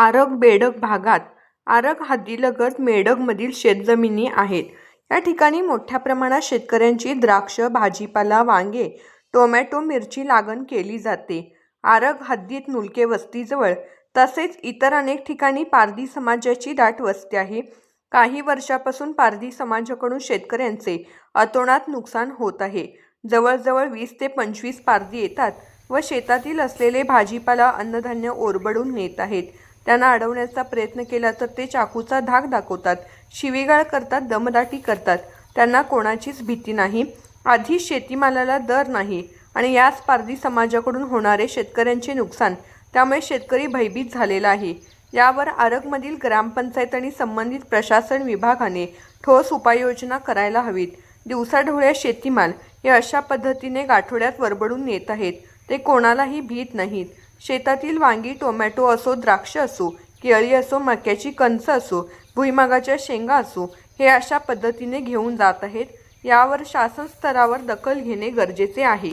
आरग बेडग भागात आरग हद्दीलगत मेडगमधील शेतजमिनी आहेत. या ठिकाणी मोठ्या प्रमाणात शेतकऱ्यांची द्राक्ष, भाजीपाला, वांगे, टोमॅटो, मिरची लागण केली जाते. आरग हद्दीत नुलके वस्तीजवळ तसेच इतर अनेक ठिकाणी पारधी समाजाची दाट वस्ती आहे. काही वर्षापासून पारधी समाजाकडून शेतकऱ्यांचे अतोनात नुकसान होत आहे. जवळजवळ वीस ते पंचवीस पारधी येतात व शेतातील असलेले भाजीपाला, अन्नधान्य ओरबडून नेत आहेत. त्यांना अडवण्याचा प्रयत्न केला तर ते चाकूचा धाक दाखवतात, शिवेगाळ करतात, दमदाटी करतात. त्यांना कोणाचीच भीती नाही. आधी शेतीमालाला दर नाही आणि या पारधी समाजाकडून होणारे शेतकऱ्यांचे नुकसान. त्यामुळे शेतकरी भयभीत झालेला आहे. यावर आरगमधील ग्रामपंचायत आणि संबंधित प्रशासन विभागाने ठोस उपाययोजना करायला हवीत. दिवसाढोळ्या शेतीमाल हे अशा पद्धतीने गाठोड्यात वरबडून येत आहेत. ते कोणालाही भीत नाहीत. शेतातील वांगी, टोमॅटो असो, द्राक्ष असो, केळी असो, मक्याची कंच असो, भुईमुगाच्या शेंगा असो हे अशा पद्धतीने घेऊन जात आहेत. यावर शासन स्तरावर दखल घेणे गरजेचे आहे.